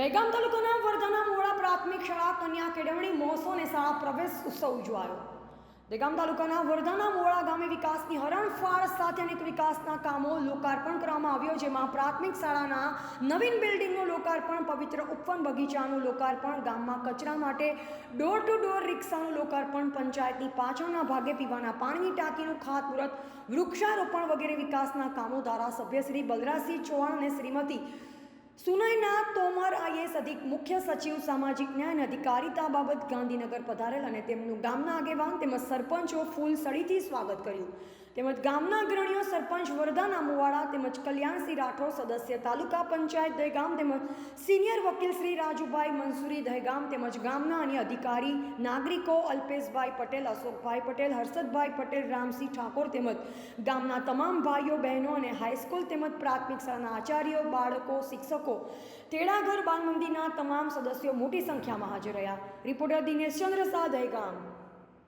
દહેગામ તાલુકાના વર્ધાના મોડા પ્રાથમિક શાળા કન્યા કેળવણી મહોત્સવ અને શાળા પ્રવેશ ઉત્સવ ઉજવાયો. દહેગામ તાલુકાના વર્ધાના મોડા ગામે વિકાસની હરણફાળ સાથે અનેક વિકાસના કામો લોકાર્પણ કરવામાં આવ્યો, જેમાં પ્રાથમિક શાળાના નવીન બિલ્ડિંગનું લોકાર્પણ, પવિત્ર ઉપવન બગીચાનું લોકાર્પણ, ગામમાં કચરા માટે ડોર ટુ ડોર રિક્ષાનું લોકાર્પણ, પંચાયતની પાછળના ભાગે પીવાના પાણીની ટાંકીનું ખાતમુહૂર્ત, વૃક્ષારોપણ વગેરે વિકાસના કામો ધારાસભ્ય શ્રી બલરાજસિંહ ચૌહાણ અને શ્રીમતી સુનયના તોમર આઈએસ અધિક મુખ્ય સચિવ, સામાજિક ન્યાય અને અધિકારીતા બાબત ગાંધીનગર પધારેલ અને તેમનું ગામના આગેવાન તેમજ સરપંચો ફૂલ સળીથી સ્વાગત કર્યું. તેમજ ગામના અગ્રણીઓ સરપંચ વરદા નામુવાળા તેમજ કલ્યાણસિંહ રાઠોડ સદસ્ય તાલુકા પંચાયત દહેગામ તેમજ સિનિયર વકીલ શ્રી રાજુભાઈ મંસૂરી દહેગામ તેમજ ગામના અન્ય અધિકારી નાગરિકો અલ્પેશભાઈ પટેલ, અશોકભાઈ પટેલ, હર્ષદભાઈ પટેલ, રામસિંહ ઠાકોર તેમજ ગામના તમામ ભાઈઓ, બહેનો અને હાઈસ્કૂલ તેમજ પ્રાથમિક શાળાના આચાર્યો, બાળકો, શિક્ષકો, તેડાઘર બાલ મંદિરના તમામ સદસ્યો મોટી સંખ્યામાં હાજર રહ્યા. રિપોર્ટર દિનેશ ચંદ્ર શાહ દહેગામ.